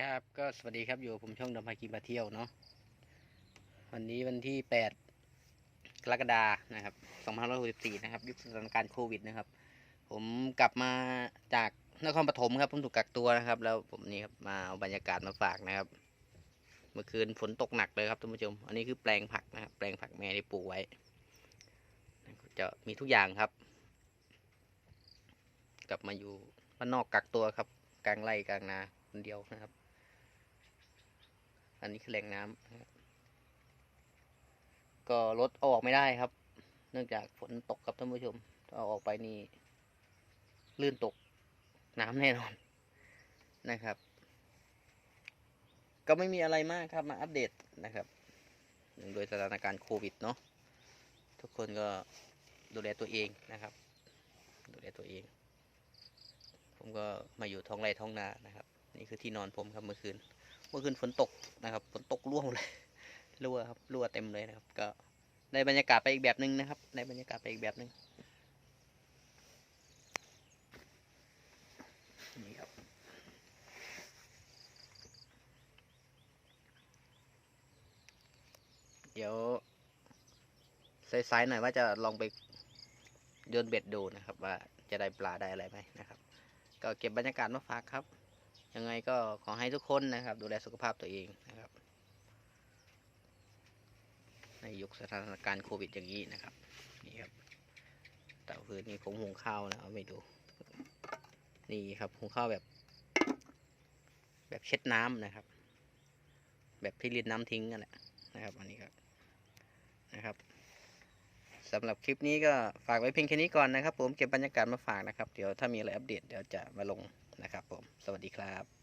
ครับก็สวัสดีครับอยู่ผมช่องดำพากีมาเที่ยวเนาะวันนี้วันที่8กรกฎานะครับ2564นะครับ ยุคสถานการณ์โควิดนะครับ ผมกลับมาจากนครปฐมครับผมถูกกักตัวนะครับ แล้วผมนี่ครับมาเอาบรรยากาศมาฝากนะครับ เมื่อคืนฝนตกหนักเลยครับท่านผู้ชม อันนี้คือแปลงผักนะครับ แปลงผักแม่ที่ปลูกไว้ จะมีทุกอย่างครับ กลับมาอยู่บ้านนอกกักตัวครับกลางไร่กลางนาคนเดียวนะครับ อันนี้คือแหล่งน้ำครับก็รถเอาออกไม่ได้ครับ เนื่องจากฝนตกครับท่านผู้ชมเอาออกไปนี่ลื่นตกน้ำแน่นอนนะครับ ก็ไม่มีอะไรมากครับมาอัปเดตนะครับโดยสถานการณ์โควิดเนาะทุกคนก็ดูแลตัวเองนะครับ ดูแลตัวเอง ผมก็มาอยู่ท้องไร่ท้องนานะครับ นี่คือที่นอนผมครับเมื่อคืน เมื่อคืนฝนตกนะครับ ฝนตกร่วงเลยรั่วครับรั่วเต็มเลยนะครับ ก็ได้บรรยากาศไปอีกแบบหนึ่งนะครับได้บรรยากาศไปอีกแบบหนึ่งนี่ครับเดี๋ยวสายๆหน่อยว่าจะลองไปโยนเบ็ดดูนะครับ ว่าจะได้ปลาได้อะไรไหมนะครับ ก็เก็บบรรยากาศมาฝากครับ ยังไงก็ขอให้ทุกคนนะครับ ดูแลสุขภาพตัวเองนะครับ ในยุคสถานการณ์โควิดอย่างนี้นะครับนี่ครับเต่าคืนนี่ผมหุงข้าวนะเอาไปดู นี่ครับหุงข้าวแบบ แบบเช็ดน้ำนะครับ แบบที่รินน้ำทิ้งกันแหละนะครับอันนี้ครับนะครับสำหรับคลิปนี้ก็ฝากไว้เพียงแค่นี้ก่อนนะครับ ผมเก็บบรรยากาศมาฝากนะครับ เดี๋ยวถ้ามีอะไรอัปเดตเดี๋ยวจะมาลง นะครับผม สวัสดีครับ